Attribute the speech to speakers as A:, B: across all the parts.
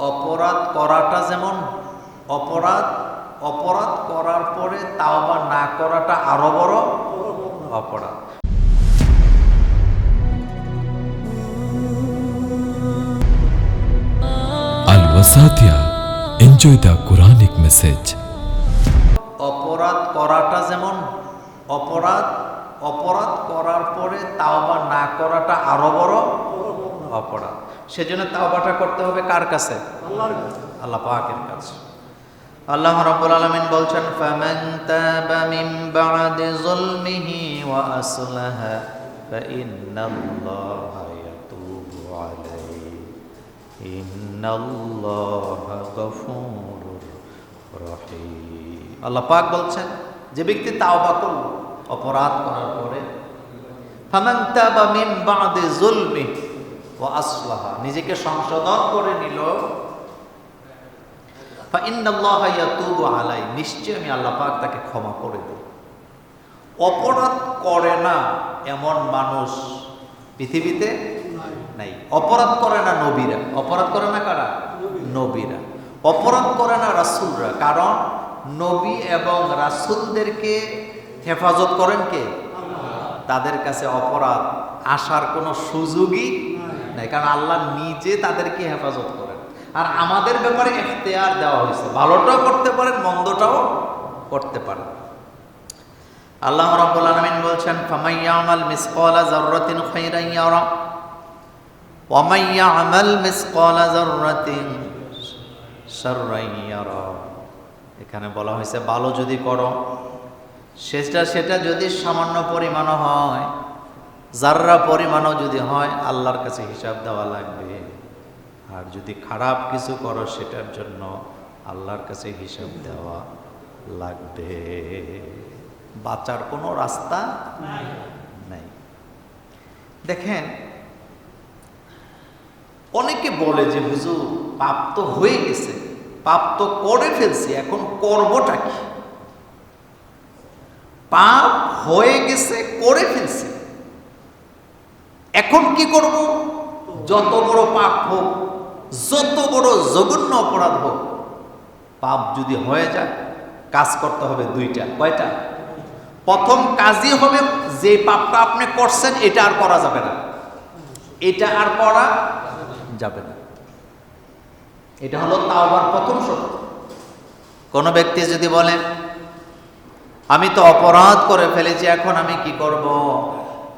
A: অপরাধ করাটা যেমন অপরাধ অপরাধ করার পরে তাও বা না করাটা আরও বড় অপরাধ
B: Wasatia. Enjoy the Quranic message.
A: অপরাধ করাটা যেমন অপরাধ অপরাধ করার পরে তাও বা না করাটা আরও বড় অপরাধ সেজন্য তাওবাটা করতে হবে কার কাছে? আল্লাহ পাকের কাছে। আল্লাহ রাব্বুল আলামিন বলছেন ফামান তাবা মিন বা'দি যুলমিহি ওয়া আসলাহা ফাইন্নাল্লাহা ইয়াতুবু আলাইহি। ইন্নাল্লাহা গফুরুর রহিম। আল্লাহ পাক বলছেন যে ব্যক্তি তাওবা করল অপরাধ করার পরে ফামান তাবা মিন বা'দি যুলমিহি ওয়া আসলাহা, নিজেকে সংশোধন করে নিল। আলাই নিশ্চয় আমি আল্লাহ পাক তাকে ক্ষমা করে দেব। অপরাধ করে না এমন মানুষ পৃথিবীতে নাই। অপরাধ করে না নবীরা। অপরাধ করে না কারা? নবীরা। অপরাধ করে না রাসুলরা। কারণ নবী এবং রাসুলদেরকে হেফাজত করেন কে? তাদের কাছে অপরাধ। আসার কোনো সুযোগই নাই, কারণ আল্লাহ নিজে তাদেরকে হেফাজত করেন। আর আমাদের ব্যাপারে এখতেয়ার দেওয়া হয়েছে। ভালোটাও করতে পারেন, মন্দটাও করতে পারেন। আল্লাহ রাব্বুল আলামিন বলছেন ফামাইয়ামাল মিসকালা যাররাতিন খাইরান ইয়ারা ওয়া মাইয়ামাল মিসকালা যাররাতিন শাররান ইয়ারা। এখানে বলা হয়েছে, ভালো যদি করো, সেটা সেটা যদি সামান্য পরিমাণও হয় যাররা পরিমাণও যদি হয় আল্লাহর কাছে হিসাব দেওয়া লাগবে। আর যদি খারাপ কিছু করো সেটার জন্য আল্লাহর কাছে হিসাব দেওয়া লাগবে। বাঁচার কোনো রাস্তা নাই। দেখেন অনেকে বলে যে হুজুর পাপ তো হয়ে গেছে পাপ তো করে ফেলছি এখন করবটা কি? পাপ হয়ে গেছে করে ফেলছি। এখন কি করব? যত বড় পাপ হোক, যত বড় জঘন্য অপরাধ হোক, পাপ যদি হয়ে যায়, কাজ করতে হবে দুইটা, কয়টা? প্রথম কাজই হবে যে পাপটা আপনি করছেন, এটা আর করা যাবে না। এটা আর করা যাবে না। এটা হলো তাওবার প্রথম সত্য কোনো ব্যক্তি যদি বলেন আমি তো অপরাধ করে ফেলেছি, এখন আমি কি করব?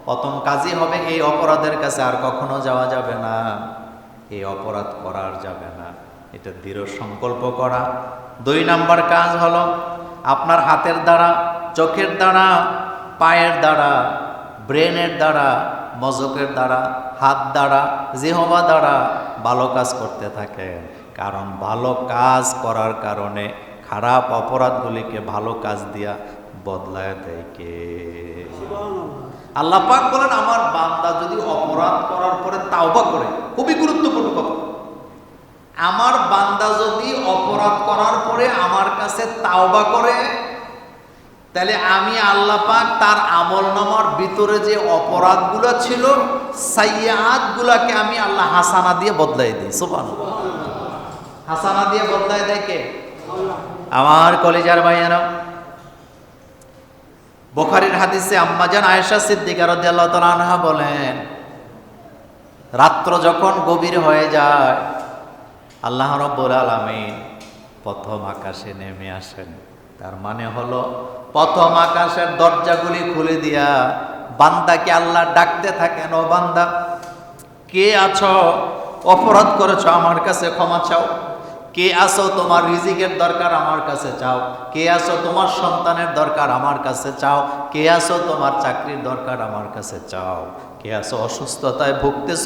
A: প্রথম কাজই হবে এই অপরাধের কাছে, আর কখনো যাওয়া যাবে না। এই অপরাধ করার যাবে না। এটা দৃঢ় সংকল্প করা। দুই নাম্বার কাজ হলো, আপনার হাতের দ্বারা, চোখের দ্বারা, পায়ের দ্বারা, ব্রেনের দ্বারা, মজকের দ্বারা, হাত দ্বারা, জিহবা দ্বারা ভালো কাজ করতে থাকেন। কারণ ভালো কাজ করার কারণে খারাপ অপরাধগুলিকে ভালো কাজ দিয়া বদলায় দেয় কে? আল্লাহ পাক বলেন আমার বান্দা যদি অপরাধ করার পরে তাওবা করে খুবই গুরুত্বপূর্ণ কথা। আমার বান্দা যদি অপরাধ করার পরে আমার কাছে তাওবা করে তাহলে আমি আল্লাহ পাক তার আমল নামার ভিতরে যে অপরাধগুলো ছিল সাইয়াত গুলাকে আমি আল্লাহ হাসানা দিয়ে বদলাই দিই। সোপান হাসানা দিয়ে বদলাই দেয় কে? আমার কলেজার ভাইয়ারা বোখারির হাদিসে আম্মাজান আয়েশা সিদ্দিকা রাদিয়াল্লাহু বলেন, রাত্র যখন গভীর হয়ে যায়, আল্লাহ রাব্বুল আলামিন প্রথম আকাশে নেমে আসেন। তার মানে হলো, প্রথম আকাশের দরজাগুলি খুলে দিয়া বান্দাকে আল্লাহ ডাকতে থাকেন, ও বান্দা, কে আছো? অপরাধ করেছ আমার কাছে, ক্ষমা চাও। কে আসো তোমার রিজিকের দরকার আমার কাছে চাও? কে আসো তোমার সন্তানের দরকার আমার কাছে চাও? কে আসো তোমার চাকরির দরকার আমার কাছে চাও? কে আসো অসুস্থতায় ভুগতেছ?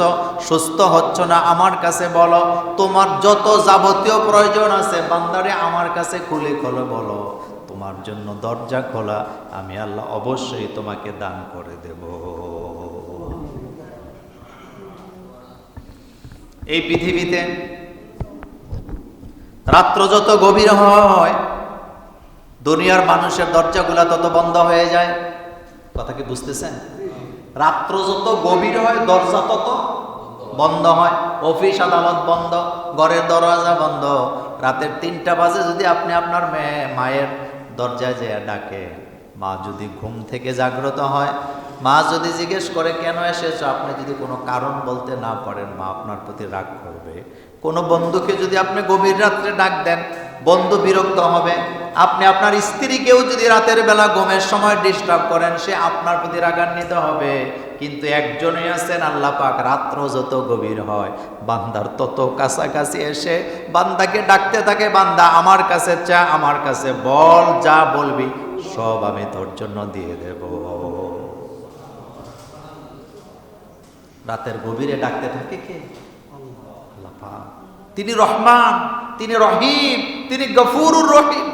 A: সুস্থ হচ্ছ না আমার কাছে বলো। তোমার যত যাবতীয় প্রয়োজন আছে বান্দারে আমার কাছে খুলে খোলে বলো। তোমার জন্য দরজা খোলা, আমি আল্লাহ অবশ্যই তোমাকে দান করে দেব। এই পৃথিবীতে রাত্র যত গভীর হয়, দুনিয়ার মানুষের দরজাগুলা তত বন্ধ হয়ে যায়। কথা কি বুঝতেছেন? রাত্র যত গভীর হয়, দরজা তত বন্ধ হয়। অফিস আদালত বন্ধ, ঘরের দরজা বন্ধ। রাতের তিনটা বাজে যদি আপনি আপনার মেয়ে, মায়ের দরজায় যে ডাকে, মা যদি ঘুম থেকে জাগ্রত হয়, মা যদি জিজ্ঞেস করে, কেন এসেছ? আপনি যদি কোনো কারণ বলতে না পারেন, মা আপনার প্রতি রাগ করবে। কোনো বন্ধুকে যদি আপনি গভীর রাত্রে ডাক দেন, বন্ধু বিরক্ত হবে। আপনি আপনার স্ত্রীকেও যদি রাতের বেলা ঘুমের সময় ডিস্টার্ব করেন, সে আপনার প্রতি রাগান্বিত হবে। কিন্তু একজনই আছেন আল্লাহ পাক, রাত্র যত গভীর হয়, বান্দার তত কাছাকাছি এসে বান্দাকে ডাকতে থাকে, বান্দা, আমার কাছে চা, আমার কাছে বল, যা বলবি, সব আমি তোর জন্য দিয়ে দেব। রাতের গভীরে ডাকতে থাকে কে। তিনি রহমান, তিনি রহিম, তিনি গফুরুর রহিম।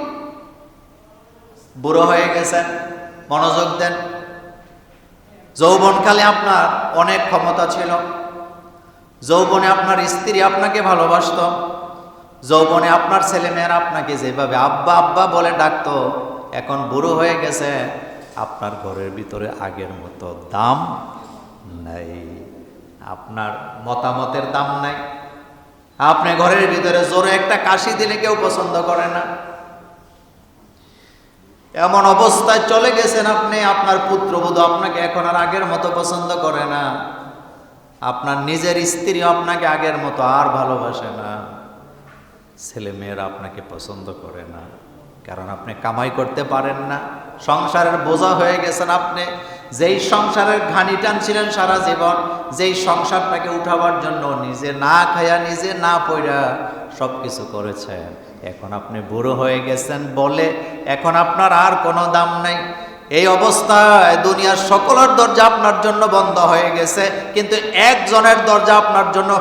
A: বুড়ো হয়ে গেছেন, মনোযোগ দেন। যৌবনকালে আপনার অনেক ক্ষমতা ছিল। যৌবনে আপনার স্ত্রী আপনাকে ভালোবাসত। যৌবনে আপনার ছেলেমেয়েরা আপনাকে যেভাবে আব্বা আব্বা বলে ডাকতো, এখন বুড়ো হয়ে গেছে, আপনার ঘরের ভিতরে আগের মতো দাম নাই। আপনার মতামতের দাম নাই। আপনি ঘরের ভিতরে জোরে একটা কাশি দিলে কেউ পছন্দ করে না। এমন অবস্থায় চলে গেছেন আপনি, আপনার পুত্রবধূ আপনাকে এখন আর আগের মতো পছন্দ করে না। আপনার নিজের স্ত্রী আপনাকে আগের মতো আর ভালোবাসে না। ছেলে মেয়েরা আপনাকে পছন্দ করে না। কারণ আপনি কামাই করতে পারেন না। সংসারের বোঝা হয়ে গেছেন আপনি। যেই সংসারের ঘানি টানছিলেন সারা জীবন, যেই সংসারটাকে উঠাবার জন্য নিজে না খায়া, নিজে না পড়া সব কিছু করেছেন। এখন আপনি বুড়ো হয়ে গেছেন বলে এখন আপনার আর কোনো দাম নাই। এই অবস্থায় দুনিয়ার সকলের দরজা আপনার জন্য বন্ধ হয়ে গেছে, কিন্তু একজনের দরজা আপনার জন্য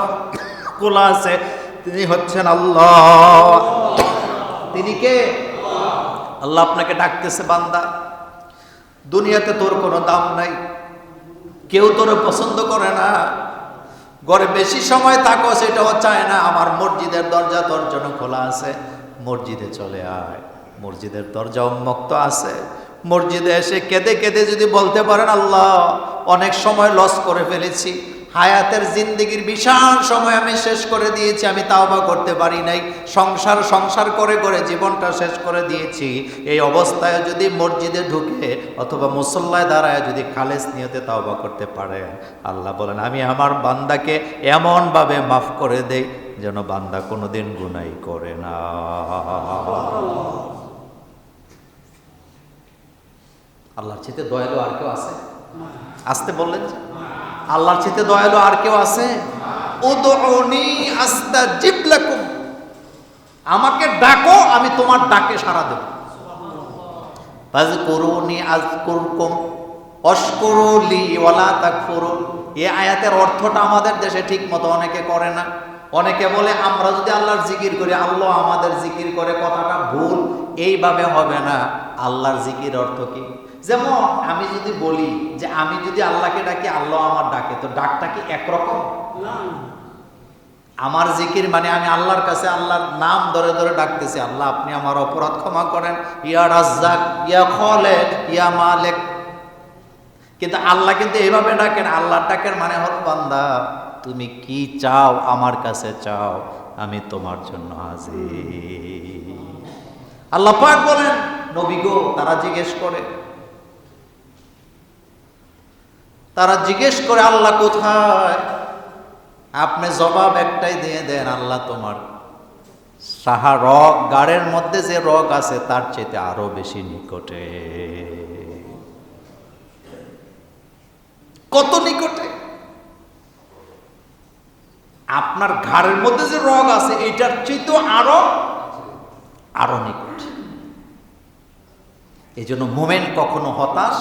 A: খোলা আছে। তিনি হচ্ছেন আল্লাহ। তিনি কে? আল্লাহ আপনাকে ডাকতেছে, বান্দা, দুনিয়াতে তোর কোনো দাম নাই। কেউ তোর পছন্দ করে না। ঘরে বেশি সময় থাকো, সেটাও চায় না। আমার মসজিদের দরজা তোর জন্য খোলা আছে। মসজিদে চলে আয়। মসজিদের দরজা উন্মুক্ত আছে। মসজিদে এসে কেঁদে কেঁদে যদি বলতে পারেন, আল্লাহ, অনেক সময় লস করে ফেলেছি। হায়াতের জিন্দিগির বিশাল সময় আমি শেষ করে দিয়েছি, আমি তাওবা করতে পারি নাই। সংসার সংসার করে করে জীবনটা শেষ করে দিয়েছি। এই অবস্থায় যদি মসজিদে ঢুকে অথবা মুসল্লায় দাঁড়ায় যদি খালেস নিয়তে তাওবা করতে পারে। আল্লাহ বলেন, আমি আমার বান্দাকে এমনভাবে মাফ করে দেই যেন বান্দা কোনোদিন গুনাই করে না। আল্লাহর চেতে দয়ালু আর কেউ আছে? আসতে বললেন যে? আল্লাহর চেতে দয়ালু আর কেউ আছে? আমাকে ডাকো, আমি তোমার ডাকে সাড়া দেব। ফাজকুরুনি আযকুরকুম অশকুরুলি ওয়ালা তাকফুরুন এই আয়াতের অর্থটা আমাদের দেশে ঠিক মতো অনেকে করে না। অনেকে বলে, আমরা যদি আল্লাহর জিকির করি, আল্লাহ আমাদের জিকির করে, কথাটা ভুল। এইভাবে হবে না। আল্লাহর জিকির অর্থ কি? যেমন আমি যদি বলি যে আমি যদি আল্লাহকে ডাকি, আল্লাহ আমার ডাকে, তো ডাকটা কি একরকম? আমার জিকির মানে আমি আল্লাহর কাছে আল্লাহর নাম ধরে ধরে ডাকতেছি, আল্লাহ আপনি আমার অপরাধ ক্ষমা করেন। ইয়া রাজ্জাক, ইয়া খলে ইয়া মালেক। কিন্তু আল্লাহ কিন্তু এইভাবে ডাকেন, আল্লাহ ডাকের মানে হল বান্দা, তুমি কি চাও আমার কাছে চাও, আমি তোমার জন্য হাজির। আল্লাহ পাক বলেন, নবী গো, তারা জিজ্ঞেস করে তারা জিজ্ঞেস করে, আল্লাহ কোথায়? আপনি জবাব একটাই দিয়ে দেন, আল্লাহ তোমার সাহা রগ, গাড়ের মধ্যে যে রগ আছে তার চেয়ে আরও বেশি নিকটে। কত নিকটে? আপনার ঘাড়ের মধ্যে যে রগ আছে, এটার চেয়ে আরও আরও নিকট। এই জন্য মোমেন্ট কখনো হতাশ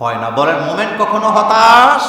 A: হয় না। বলেন মোমেন্ট কখনো হতাশ?